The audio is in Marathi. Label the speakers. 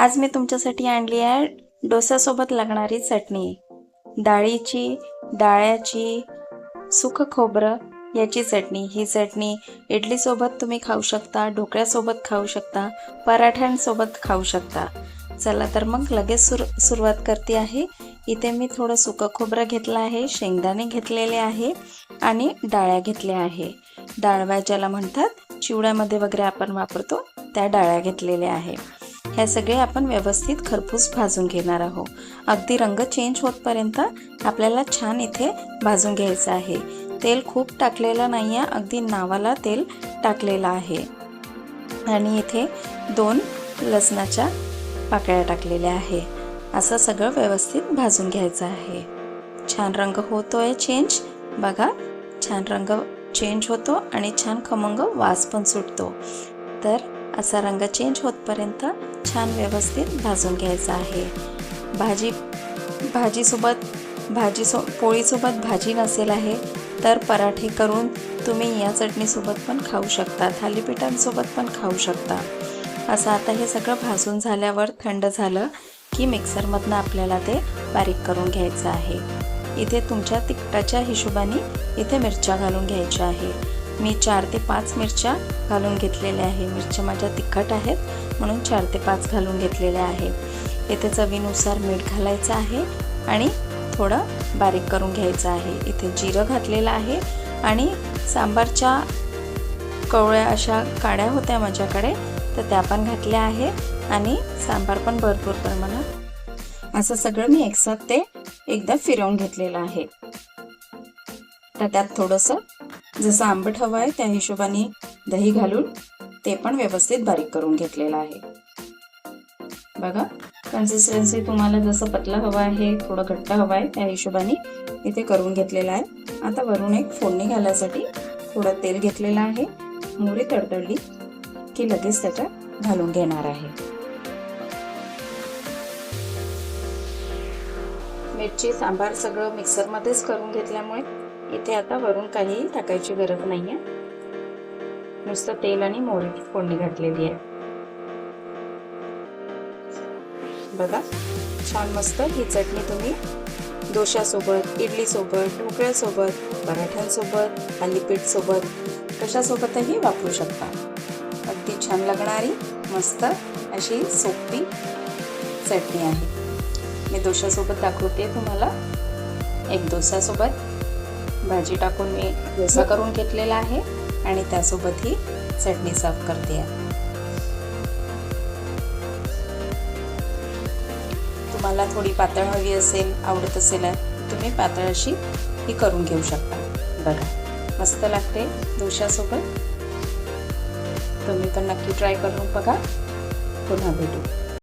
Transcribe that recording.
Speaker 1: आज मी तुमच्यासाठी आणली आहे डोस्यासोबत लागणारी चटणी. डाळीची डाळ्याची सुकं खोबरं याची चटणी. ही चटणी इडलीसोबत तुम्ही खाऊ शकता ढोकळ्यासोबत खाऊ शकता पराठ्यांसोबत खाऊ शकता. चला तर मग लगेच सुर सुरुवात करते आहे. इथे मी थोडं सुकं खोबरं घेतलं आहे शेंगदाणे घेतलेले आहे आणि डाळ्या घेतल्या आहे. डाळव्या ज्याला म्हणतात चिवड्यामध्ये वगैरे आपण वापरतो त्या डाळ्या घेतलेल्या आहे. हे सगळे आपण व्यवस्थित खरपूस भाजून घेणार आहोत. अगदी रंग चेंज होतपर्यंत आपल्याला छान इथे भाजून घ्यायचं आहे. तेल खूप टाकलेलं नाही आहे अगदी नावाला तेल टाकलेलं आहे. आणि इथे दोन लसणाच्या पाकळ्या टाकलेल्या आहे. असं सगळं व्यवस्थित भाजून घ्यायचं आहे. छान रंग होतोय चेंज बघा छान रंग चेंज होतो आणि छान खमंग वास पण सुटतो. तर असा रंग चेंज होतपर्यंत छान व्यवस्थित भाजून घ्यायचा आहे. भाजी भाजीसोबत भाजी सो पोळीसोबत भाजी नसेल आहे तर पराठे करून तुम्ही या चटणीसोबत पण खाऊ शकता थालीपीठांसोबत पण खाऊ शकता. असं आता हे सगळं भाजून झाल्यावर थंड झालं की मिक्सरमधनं आपल्याला ते बारीक करून घ्यायचं आहे. इथे तुमच्या तिखटाच्या हिशोबाने इथे मिरच्या घालून घ्यायच्या आहे. मी चार ते पाच मिरच्या घालून घेतलेल्या आहे. मिरच्या माझ्या तिखट आहेत म्हणून चार ते पाच घालून घेतलेल्या आहे. इथे चवीनुसार मीठ घालायचं आहे आणि थोडं बारीक करून घ्यायचं आहे. इथे जिरं घातलेलं आहे आणि सांबारच्या कवळ्या अशा काड्या होत्या माझ्याकडे तर त्या पण घातल्या आहे आणि सांबार पण भरपूर प्रमाणात. असं सगळं मी एकसाथ ते एकदा फिरवून घेतलेलं आहे. तर त्यात थोडंसं जसं आंबट हवं आहे त्या हिशोबाने दही घालून ते पण व्यवस्थित बारीक करून घेतलेलं आहे. बघा कन्सिस्टन्सी तुम्हाला जसं पतला हवा आहे थोडं घट्ट हवं आहे त्या हिशोबाने इथे करून घेतलेलं आहे. आता वरून एक फोडणी घालायसाठी थोडं तेल घेतलेलं आहे. मोहरी तडतडली की लगेच त्याच्यात घालून घेणार आहे. मिरची सांबार सगळं मिक्सरमध्येच करून घेतल्यामुळे इथे आता वरून काही टाकायची गरज नाही आहे नुसतं तेल आणि मोहरी फोडणी घातलेली आहे. बघा छान मस्त ही चटणी तुम्ही डोशासोबत इडलीसोबत ढोकळ्यासोबत पराठ्यांसोबत थालीपीठसोबत कशासोबतही वापरू शकता. अगदी छान लागणारी मस्त अशी सोपी चटणी आहे. मी डोशासोबत दाखवते तुम्हाला. एक डोसासोबत भाजी टाकून मी डोसा करून घेतलेला आहे आणि त्यासोबत ही चटणी सर्व करते आहे. तुम्हाला थोडी पातळ हवी असेल आवडत असेल तुम्ही पातळ अशी ही करून घेऊ शकता. बघा मस्त लागते डोशासोबत तुम्ही पण नक्की ट्राय करून बघा. पुन्हा भेटू.